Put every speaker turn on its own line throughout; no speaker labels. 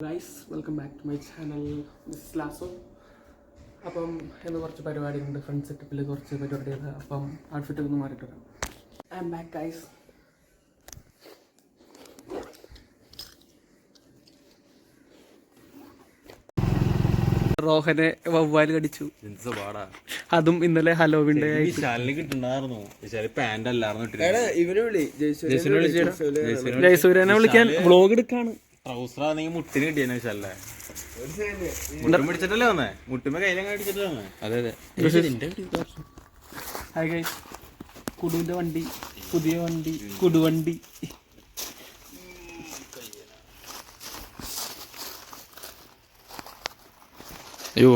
Guys welcome back to my channel miss ലാസോ അപ്പം ഇന്ന് കുറച്ച് പരിപാടിയുണ്ട് ഫ്രണ്ട് സെറ്റപ്പിൽ കുറച്ച് പരിപാടികൾ അപ്പം ഔട്ട്ഫിറ്റ് ഒന്ന് മാറിയിട്ട് വരാം ഐ എം ബാക്ക് ഗൈസ് റോഹനെ വവ്വാൽ കടിച്ചു അതും ഇന്നലെ
ഹലോവിന്റെ
ജയസൂര്യനെ വിളിക്കാൻ വ്ളോഗ് എടുക്കാണ്
ട്രൗസർ ആണെങ്കിൽ മുട്ടിന് കിട്ടിയെന്ന് വെച്ചല്ലേ മുട്ടും പിടിച്ചിട്ടല്ലേ വന്നേ? മുട്ടുമ്പോ കയ്യിലങ്ങ് അടിച്ചിട്ട് വന്നേ? അതെ അതെ.
ഹായ് ഗൈസ് കുടുവിന്റെ വണ്ടി. പുതിയ വണ്ടി. കുടുവണ്ടി
അയ്യോ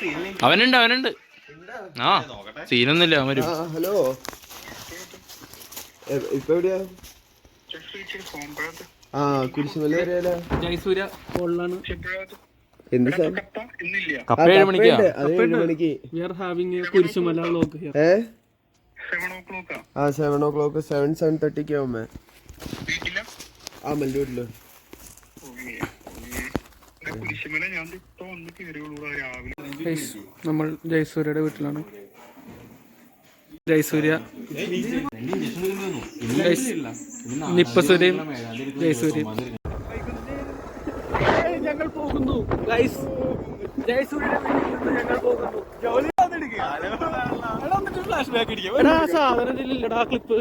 സീനിൽ
അവനുണ്ട് അവനുണ്ട്. ആ സീനൊന്നുമില്ല അവൻ വരും.
ഹലോ. ഇപ്പൊ എവിടെയാ? ആ കുരിശുമല
ജയസൂര്യ കൊള്ളാണ്
എന്ത് സാധനം
കപ്പ ഏഴ് മണിക്കാ?
അത് ഏഴ് മണിക്ക്.
We are having Kurisumala here
ഏ? ആ. Seven o'clock seven seven തേർട്ടിക്ക് ആവുമ്പേ ആ മല്ലൂരിൽ.
നമ്മൾ ജയസൂര്യയുടെ വീട്ടിലാണ്. ജയസൂര്യ. നിപ്പസൂര്യയും ജയസൂര്യയും. ഞങ്ങൾ പോകുന്നു ജയസൂര്യയുടെ ഞങ്ങൾ പോകുന്നു. എടാ, സാധനം ഇല്ലടാ ക്ലിപ്പ്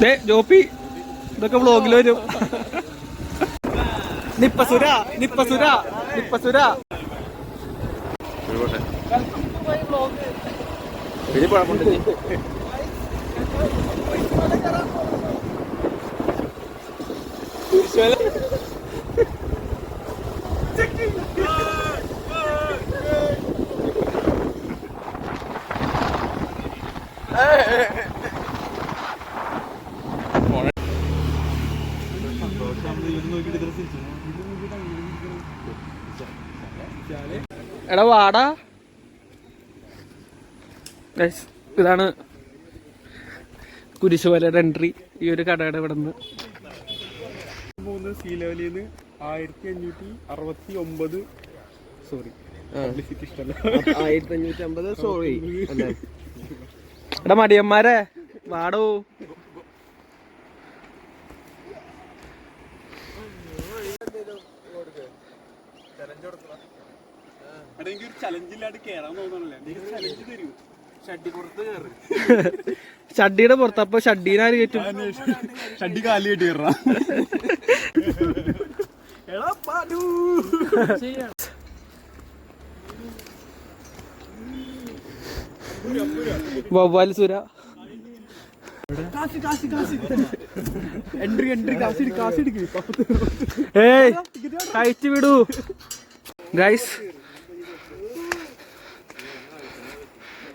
ദേ ജോപ്പി ഇതൊക്കെ വ്ളോഗിൽ വരും. നിപ്പസുര നിപ്പസുര നിപ്പസുര എടാ വാടാ. ഇതാണ് കുരിശുമലയുടെ എൻട്രി ഈ ഒരു കടയുടെ ഇവിടെ നിന്ന്
സീ ലെവലിൽ നിന്ന് ആയിരത്തി അഞ്ഞൂറ്റി അറുപത്തി ഒമ്പത് സോറി
ആയിരത്തി അഞ്ഞൂറ്റി അമ്പത് സോറി
എടാ മടിയന്മാരെ വാടോ.
എനിക്ക് ഒരു ചലഞ്ച് ഇല്ലാണ്ട് കേറാൻ തോന്നണല്ലേ എനിക്ക് ചലഞ്ച് തരൂ. ഷഡ്ഡി പുറത്ത് കയറി
ഷഡ്ഡിയുടെ പുറത്ത് അപ്പൊ ഷഡ്ഡീനാര് കയറ്റും?
ഷഡ്ഡി കാലി കെട്ടി കയറാം എടാ പാടൂ.
വവ്വാൽ സുര.
എൻട്രി എൻട്രി കാശ്. കാശ്
ഏയ് കഴിച്ചു വിടൂ. ഗൈസ്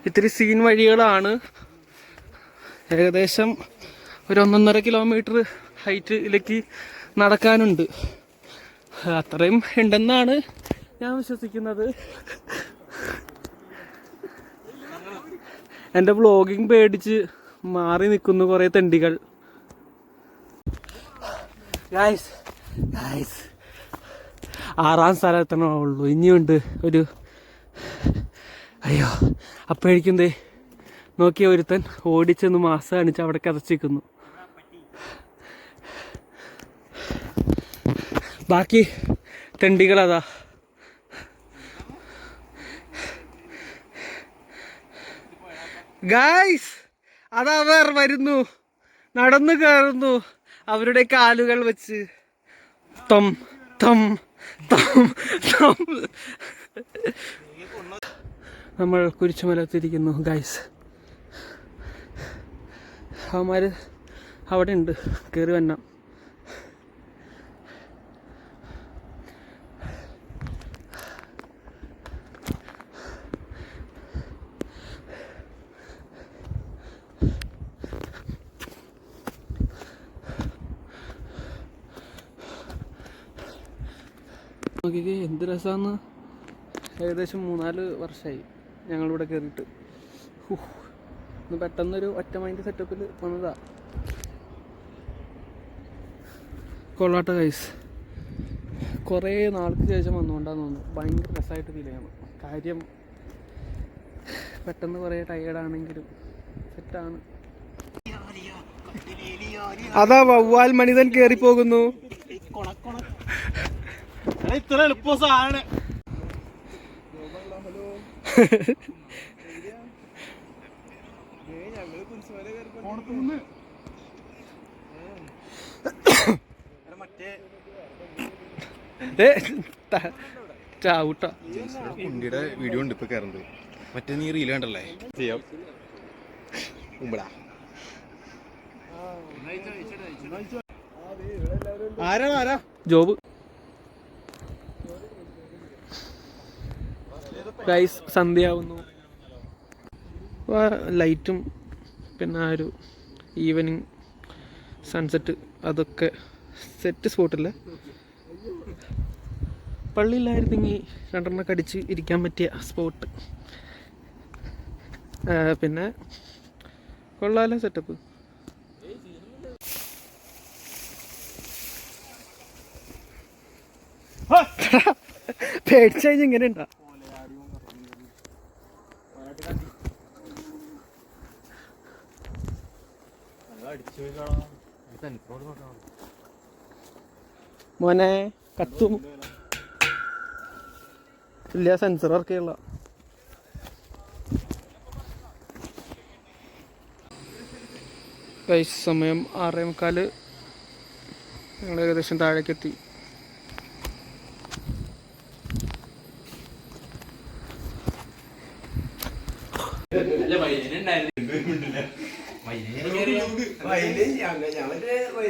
ഇത്തിരി സീൻ വഴികളാണ്. ഏകദേശം ഒരു ഒന്നൊന്നര കിലോമീറ്റർ ഹൈറ്റിലേക്ക് നടക്കാനുണ്ട്. അത്രയും ഉണ്ടെന്നാണ് ഞാൻ വിശ്വസിക്കുന്നത്. എന്റെ വ്ളോഗിങ് പേടിച്ച് മാറി നിൽക്കുന്നു കുറേ തെണ്ടികൾ. ഗൈസ് ഗൈസ് ആറാം സ്ഥലത്തണേ ഉള്ളൂ. ഇനിയുണ്ട് ഒരു അയ്യോ അപ്പോഴേക്കും നോക്കിയ ഒരുത്തൻ ഓടിച്ചെന്ന് മാസ് കാണിച്ച് അവിടെ കതച്ചിരിക്കുന്നു. ബാക്കി തെണ്ടികളതാ. ഗായ്സ് അതവർ വരുന്നു നടന്നു കയറുന്നു. അവരുടെ കാലുകൾ വെച്ച്. തം തം. നമ്മൾ കുരിശുമലത്തിരിക്കുന്നു ഗൈസ് അവന്മാർ അവിടെ ഉണ്ട്. കയറി വന്നം നോക്കിക്കേ എന്ത് രസമാണ് ഏകദേശം മൂന്നാൽ വർഷമായി ഞങ്ങളിവിടെ കയറിയിട്ട്. ഒന്ന് പെട്ടെന്നൊരു ഒറ്റ മൈൻഡ് സെറ്റപ്പിൽ വന്നതാ. കൊള്ളാട്ട കൈസ് കുറേ നാൾക്ക് ശേഷം വന്നുകൊണ്ടാന്ന് തോന്നുന്നു. ഭയങ്കര രസമായിട്ട് ഫീൽ ചെയ്യണം. കാര്യം പെട്ടെന്ന് കുറേ ടയേർഡാണെങ്കിലും സെറ്റാണ് അതാ വവ്വാൽ മണിതൻ കയറി പോകുന്നു
ഇത്ര എളുപ്പ സാധനം.
ചാവൂട്ടാ.
കുണ്ടിയുടെ വീഡിയോ ഉണ്ട് ഇപ്പൊ കയറുന്നത് മറ്റേ നീ റീൽ കണ്ടല്ലേ? ചെയ്യാം. ഉമ്പടാ ആരാണ് ആരാ?
ജോബ്. ഗൈസ് സന്ധ്യയാവുന്നു. ലൈറ്റും പിന്നെ ആ ഒരു ഈവനിങ് സൺസെറ്റ് അതൊക്കെ സെറ്റ് സ്പോട്ടില്ല പള്ളിയിലായിരുന്നെങ്കിൽ രണ്ടെണ്ണൊക്കെ അടിച്ച് ഇരിക്കാൻ പറ്റിയ സ്പോട്ട് പിന്നെ കൊള്ളാലോ സെറ്റപ്പ് പേടിച്ചു കഴിഞ്ഞ് ഇങ്ങനെ ഉണ്ടാ മോനെ കത്തും. ഇല്ല സെൻസർ വർക്കുള്ള ഗൈസ് സമയം ആറേ മുക്കാൽ. ഞങ്ങൾ ഏകദേശം താഴേക്ക്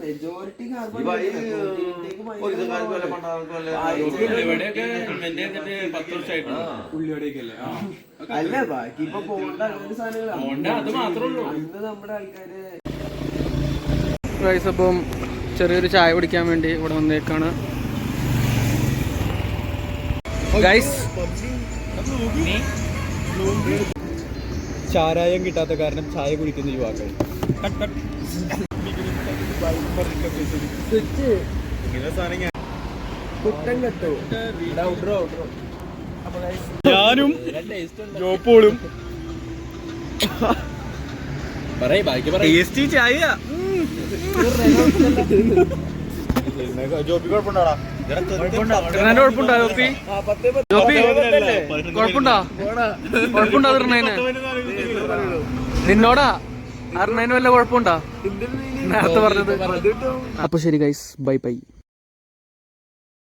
മെജോറിറ്റി അല്ല ബാക്കി ഇപ്പൊ പോണ്ട അങ്ങനത്തെ സാധനങ്ങളാണ് അന്ന് നമ്മുടെ ആൾക്കാര്
ഗൈസ് അപ്പം ചെറിയൊരു ചായ കുടിക്കാൻ വേണ്ടി ഇവിടെ വന്നേക്കാണ്. ഗൈസ്
ചാരായം കിട്ടാത്ത കാരണം ചായ കുടിക്കുന്ന യുവാക്കൾ.
കുട്ടൻ കെട്ടു
ഞാനും ജോപ്പോളും
ടേസ്റ്റി ചായ ജോബി കുഴപ്പമുണ്ടാടാ
കുഴപ്പമുണ്ടോ ജോപ്പി ജോപ്പി കുഴപ്പമുണ്ടോ കുഴപ്പമുണ്ടോ ഇടുന്നതിന് നിന്നോടാ അറിഞ്ഞതിന് വല്ല കുഴപ്പമുണ്ടോ? നേരത്തെ പറഞ്ഞത്. അപ്പൊ ശരി ഗൈസ് ബൈ ബൈ